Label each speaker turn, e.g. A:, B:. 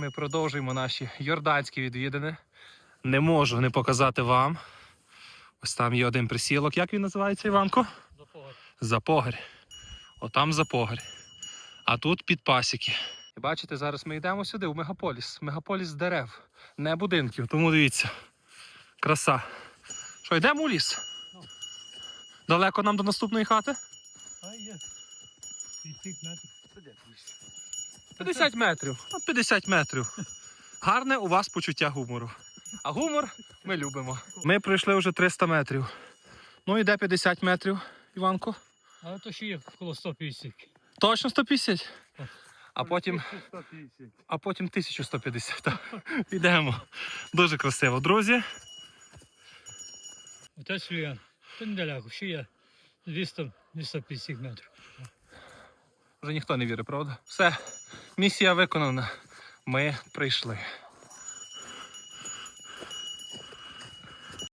A: ми продовжуємо наші йорданські відвідини. Не можу не показати вам. Ось там є один присілок. Як він називається, Іванко? Запогар. Отам запогар. А тут підпасіки. І бачите, зараз ми йдемо сюди, в мегаполіс. Мегаполіс дерев, не будинків. Тому дивіться. Краса. Що, йдемо у ліс? Далеко нам до наступної хати?
B: А є. 50 метрів.
A: 50 метрів. От 50 метрів. Гарне у вас почуття гумору. А гумор ми любимо. Ми пройшли вже 300 метрів. Ну йде 50 метрів, Іванко.
B: Але то ще є коло 150.
A: Точно 150? А потім, а потім 1150. Так. Йдемо. Дуже красиво, друзі.
B: Отець Ліян. То недалеко, ще є 200 250 метрів.
A: Вже ніхто не вірить, правда? Все, місія виконана. Ми прийшли.